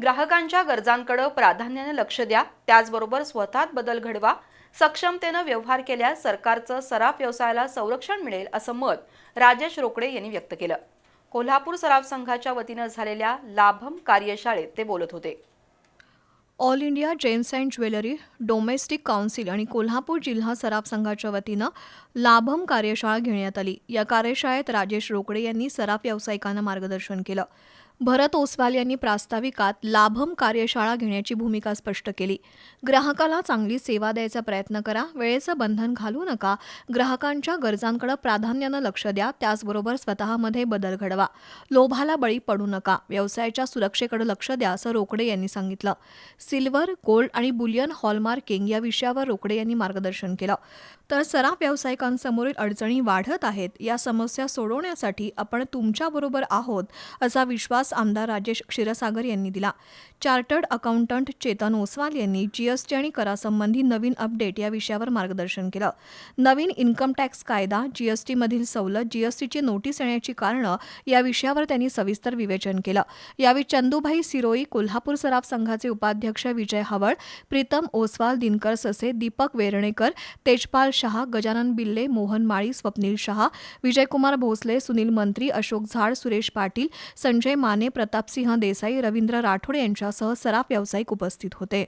ग्राहकांच्या गरजांकडे प्राधान्याने लक्ष द्या. त्याचबरोबर स्वतःत बदल घडवा. सक्षमतेनं व्यवहार केल्यास सरकारचं सराफ व्यवसायाला संरक्षण मिळेल असं मत राजेश रोकडे यांनी व्यक्त केलं. कोल्हापूर सराफ संघाच्या वतीनं झालेल्या लाभम कार्यशाळेत ते बोलत होते. All India Gems and Jewellery Domestic Council आणि कोल्हापूर जिल्हा सराफ संघाच्या वतीनं लाभम कार्यशाळा घेण्यात आली. या कार्यशाळेत राजेश रोकडे यांनी सराफ व्यावसायिकांना मार्गदर्शन केलं. भरत ओसवाल यांनी प्रास्ताविकात लाभम कार्यशाळा घेण्याची भूमिका स्पष्ट केली. ग्राहकाला चांगली सेवा द्यायचा प्रयत्न करा वेळेचं बंधन घालू नका ग्राहकांच्या गरजांकडे प्राधान्यानं लक्ष द्या त्याचबरोबर स्वतःमध्ये बदल घडवा. लोभाला बळी पडू नका व्यवसायाच्या सुरक्षेकडे लक्ष द्या असं रोकडे यांनी सांगितलं. सिल्वर गोल्ड आणि बुलियन हॉलमार्किंग या विषयावर रोकडे यांनी मार्गदर्शन केलं. तर सराफ व्यावसायिकांसमोरील अडचणी वाढत आहेत या समस्या सोडवण्यासाठी आपण तुमच्याबरोबर आहोत असा विश्वास आमदार राजेश क्षीरसागर यांनी दिला. चार्टर्ड अकाउंटंट चेतन ओसवाल यांनी जीएसटी आणि करासंबंधी नवीन अपडेट या विषयावर मार्गदर्शन केलं. नवीन इन्कम टॅक्स कायदा जीएसटीमधील सवलत जीएसटीची नोटीस येण्याची कारणं या विषयावर त्यांनी सविस्तर विवेचन केलं. यावेळी चंदूभाई सिरोई कोल्हापूर सराफ संघाचे उपाध्यक्ष विजय हवळ प्रीतम ओसवाल दिनकर ससे दीपक वेरणेकर तेजपाल शहा गजानन बिल्ले मोहन माळी स्वप्नील शहा विजयकुमार भोसले सुनील मंत्री अशोक झाड सुरेश पाटील संजय माने प्रतापसिंह देसाई रवींद्र राठोड यांच्यासह सराफ व्यावसायिक उपस्थित होते.